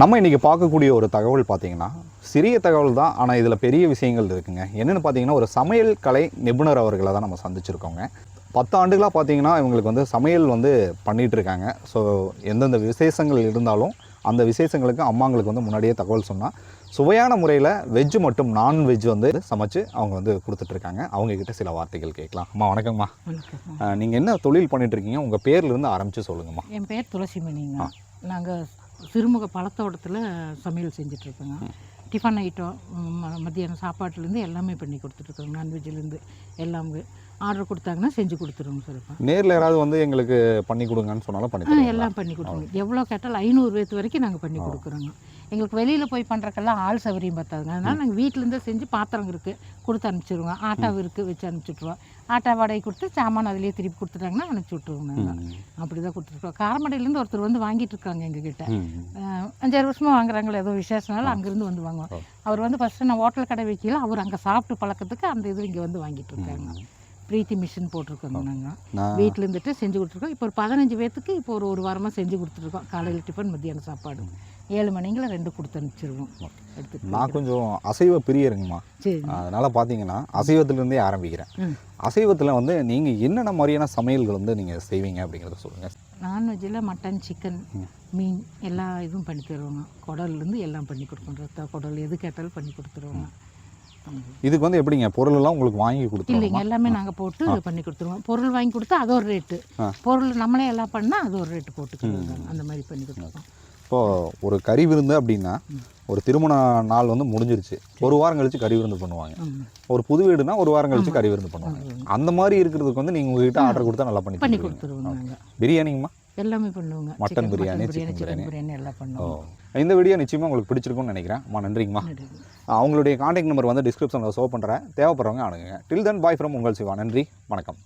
நம்ம இன்றைக்கி பார்க்கக்கூடிய ஒரு தகவல் பார்த்தீங்கன்னா சிறிய தகவல் தான் ஆனால் இதில் பெரிய விஷயங்கள் இருக்குங்க. என்னென்னு பார்த்தீங்கன்னா ஒரு சமையல் கலை நிபுணர் அவர்களை தான் நம்ம சந்திச்சிருக்கோங்க. பத்து ஆண்டுகளாக பார்த்தீங்கன்னா இவங்களுக்கு வந்து சமையல் வந்து பண்ணிகிட்டு இருக்காங்க. ஸோ எந்தெந்த விசேஷங்கள் இருந்தாலும் அந்த விசேஷங்களுக்கு அம்மாங்களுக்கு வந்து முன்னாடியே தகவல் சொன்னால் சுவையான முறையில் வெஜ் மற்றும் நான்வெஜ் வந்து சமைச்சு அவங்க வந்து கொடுத்துட்ருக்காங்க அவங்கக்கிட்ட சில வார்த்தைகள் கேட்கலாம். அம்மா வணக்கம்மா. வணக்கம் நீங்கள் என்ன தொழில் பண்ணிட்டு இருக்கீங்க? உங்கள் பேர்லேருந்து ஆரம்பித்து சொல்லுங்கம்மா. என் பேர் துளசிமணிங்க. நாங்கள் சிறுமுக பழத்தோட்டத்தில் சமையல் செஞ்சிட்ருக்கோங்க. டிஃபன் ஐட்டம் மத்தியானம் சாப்பாட்டுலேருந்து எல்லாமே பண்ணி கொடுத்துட்ருக்கோங்க. நான்வெஜ்லேருந்து எல்லாமே ஆர்டர் கொடுத்தாங்கன்னா செஞ்சு கொடுத்துருவோங்க சார் நேரில் யாராவது வந்து எங்களுக்கு பண்ணி கொடுங்கன்னு சொன்னாலும் பண்ணி? எல்லாம் பண்ணி கொடுத்துருங்க எவ்வளோ கேட்டாலும் ஐநூறு பேர்த்து வரைக்கும் நாங்கள் பண்ணி கொடுக்குறோங்க. எங்களுக்கு வெளியில் போய் பண்ணுறக்கெல்லாம் ஆள் சௌகரியம் பார்த்தாதுங்க அதனால் நாங்கள் வீட்டிலேருந்தே செஞ்சு பாத்திரம் இருக்குது கொடுத்து அனுப்பிச்சிடுவோம் ஆட்டாவும் இருக்குது வச்சு அனுப்பிச்சுட்ருவோம் ஆட்டா வாடகை கொடுத்து சாமான் அதிலேயே திருப்பி கொடுத்துட்டாங்கன்னா அனுப்பிச்சி விட்ருவோங்க நாங்கள். அப்படி தான் கொடுத்துருக்கோம். காரமடையிலேருந்து ஒருத்தர் வந்து வாங்கிட்டு இருக்காங்க எங்ககிட்ட. அஞ்சாறு வருஷமாக வாங்குறாங்களே ஏதோ விசேஷனால அங்கேருந்து வந்து வாங்குவோம். அவர் வந்து ஃபஸ்ட்டு நான் ஹோட்டல் கடை வைக்கல அவர் அங்கே சாப்பிட்டு பழக்கத்துக்கு அந்த இது இங்கே வந்து வாங்கிட்டு இருக்காங்க. பிரீத்தி மிஷின் போட்டிருக்கோங்க நாங்கள் வீட்டில் இருந்துட்டு செஞ்சு கொடுத்துருக்கோம். இப்போ ஒரு பதினஞ்சு பேர்த்துக்கு இப்போ ஒரு ஒரு வாரமாக செஞ்சு கொடுத்துருக்கோம். காலையில் டிஃபன் மத்தியானம் சாப்பாடு. ஏழு மணிங்களை ரெண்டு கொடுத்து அனுப்பிச்சிருவோம். எடுத்துட்டு நான் கொஞ்சம் அசைவ பிரியருங்கம்மா. சரி அதனால் பார்த்தீங்கன்னா அசைவத்திலேருந்தே ஆரம்பிக்கிறேன். அசைவத்தில் வந்து நீங்கள் என்னென்ன மாதிரியான சமையல்கள் வந்து நீங்கள் செய்வீங்க அப்படிங்கிறத சொல்லுங்கள் நான்வெஜ்ஜில் மட்டன் சிக்கன் மீன் எல்லா இதுவும் பண்ணி தருவாங்க. குடல்லேருந்து எல்லாம் பண்ணி கொடுப்போம் ரத்த குடல் எது கேட்டாலும் பண்ணி கொடுத்துருவாங்க. இதுக்கு வந்து எப்படிங்க? பொருளெல்லாம் உங்களுக்கு வாங்கி இல்லைங்க கொடுத்துருவோமா எல்லாமே நாங்கள் போட்டு பண்ணி கொடுத்துருவோம். பொருள் வாங்கி கொடுத்தா அது ஒரு ரேட்டு. பொருள் நம்மளே எல்லாம் பண்ணால் அது ஒரு ரேட்டு போட்டுக்கிறோம் அந்த மாதிரி பண்ணி கொடுத்துருவோம் இப்போது ஒரு கறி விருந்து அப்படின்னா ஒரு திருமண நாள் வந்து முடிஞ்சிருச்சு. ஒரு வாரம் கழிச்சு கறி விருந்து பண்ணுவாங்க. ஒரு புது வீடுனா ஒரு வாரம் கழிச்சு கறி விருந்து பண்ணுவாங்க. அந்த மாதிரி இருக்கிறதுக்கு வந்து நீங்கள் உங்ககிட்ட ஆர்டர் கொடுத்தா நல்லா பண்ணி பண்ணி தருவீங்க. கொடுத்துருவோம் நாங்கள் பிரியாணிங்கம்மா? எல்லாமே பண்ணுவோங்க. மட்டன் பிரியாணி, சிக்கன் பிரியாணி எல்லாம் பண்ணுவோம். இந்த வீடியோ நிச்சயமாக உங்களுக்கு பிடிச்சிருக்கும்னு நினைக்கிறேன். அம்மா நன்றிங்கம்மா. நன்றி. அவங்களுடைய காண்டாக்ட் நம்பர் வந்து டிஸ்கிரிப்ஷனில் ஷோ பண்ணுறேன் தேவைப்படுறவங்க அணுகுங்க. டில் தென் பாய் ஃப்ரம் உங்கள் சிவா. நன்றி. வணக்கம்.